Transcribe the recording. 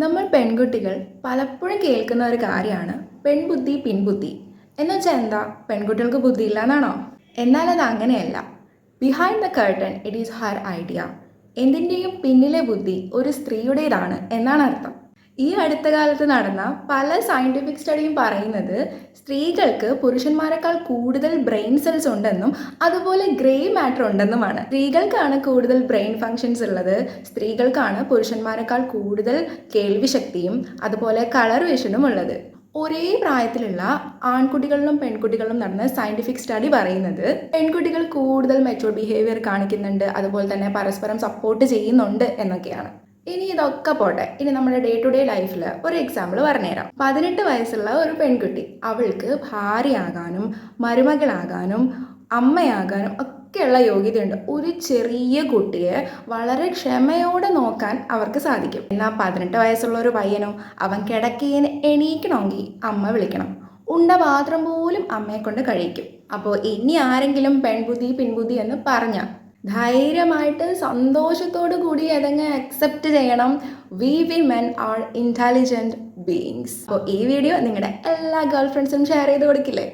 നമ്മൾ പെൺകുട്ടികൾ പലപ്പോഴും കേൾക്കുന്ന ഒരു കാര്യമാണ് പെൺബുദ്ധി പിൻബുദ്ധി. എന്ന് വെച്ചാൽ എന്താ? പെൺകുട്ടികൾക്ക് ബുദ്ധി ഇല്ലാന്നാണോ എന്നാൽ അത് അങ്ങനെയല്ല. Behind the curtain it is her idea എന്തിന്റെയും പിന്നിലെ ബുദ്ധി ഒരു സ്ത്രീയുടേതാണ് എന്നാണ് അർത്ഥം. ഈ അടുത്ത കാലത്ത് നടന്ന പല സയന്റിഫിക് സ്റ്റഡിയും പറയുന്നത് സ്ത്രീകൾക്ക് പുരുഷന്മാരെക്കാൾ കൂടുതൽ ബ്രെയിൻ സെൽസ് ഉണ്ടെന്നും അതുപോലെ ഗ്രേ മാറ്റർ ഉണ്ടെന്നുമാണ്. സ്ത്രീകൾക്കാണ് കൂടുതൽ ബ്രെയിൻ ഫങ്ഷൻസ് ഉള്ളത്. സ്ത്രീകൾക്കാണ് പുരുഷന്മാരെക്കാൾ കൂടുതൽ കേൾവി ശക്തിയും അതുപോലെ കളർ വിഷനും ഉള്ളത്. ഒരേ പ്രായത്തിലുള്ള ആൺകുട്ടികളിലും പെൺകുട്ടികളിലും നടന്ന സയന്റിഫിക് സ്റ്റഡി പറയുന്നത് പെൺകുട്ടികൾ കൂടുതൽ മെച്ചൂർ ബിഹേവിയർ കാണിക്കുന്നുണ്ട് അതുപോലെ തന്നെ പരസ്പരം സപ്പോർട്ട് ചെയ്യുന്നുണ്ട് എന്നൊക്കെയാണ്. ഇനി ഇതൊക്കെ പോട്ടെ. ഇനി നമ്മുടെ ഡേ ടു ഡേ ലൈഫിൽ ഒരു എക്സാമ്പിൾ പറഞ്ഞുതരാം. പതിനെട്ട് വയസ്സുള്ള ഒരു പെൺകുട്ടി. അവൾക്ക് ഭാര്യയാകാനും മരുമകളാകാനും അമ്മയാകാനും ഒക്കെയുള്ള യോഗ്യതയുണ്ട്. ഒരു ചെറിയ കുട്ടിയെ വളരെ ക്ഷമയോടെ നോക്കാൻ അവർക്ക് സാധിക്കും. എന്നാൽ പതിനെട്ട് വയസ്സുള്ള ഒരു പയ്യനോ അവൻ കിടക്കേന് എണീക്കണമെങ്കിൽ അമ്മ വിളിക്കണം. ഉണ്ട പാത്രം പോലും അമ്മയെ കൊണ്ട് കഴിക്കും. അപ്പോൾ ഇനി ആരെങ്കിലും പെൺബുദ്ധി പിൻബുദ്ധി എന്ന് പറഞ്ഞ ധൈര്യമായിട്ട് സന്തോഷത്തോടു കൂടി അതങ്ങ് അക്സെപ്റ്റ് ചെയ്യണം. We we men are intelligent beings അപ്പോൾ ഈ വീഡിയോ നിങ്ങളുടെ എല്ലാ ഗേൾ ഫ്രണ്ട്സിനും ഷെയർ ചെയ്ത് കൊടുക്കില്ലേ?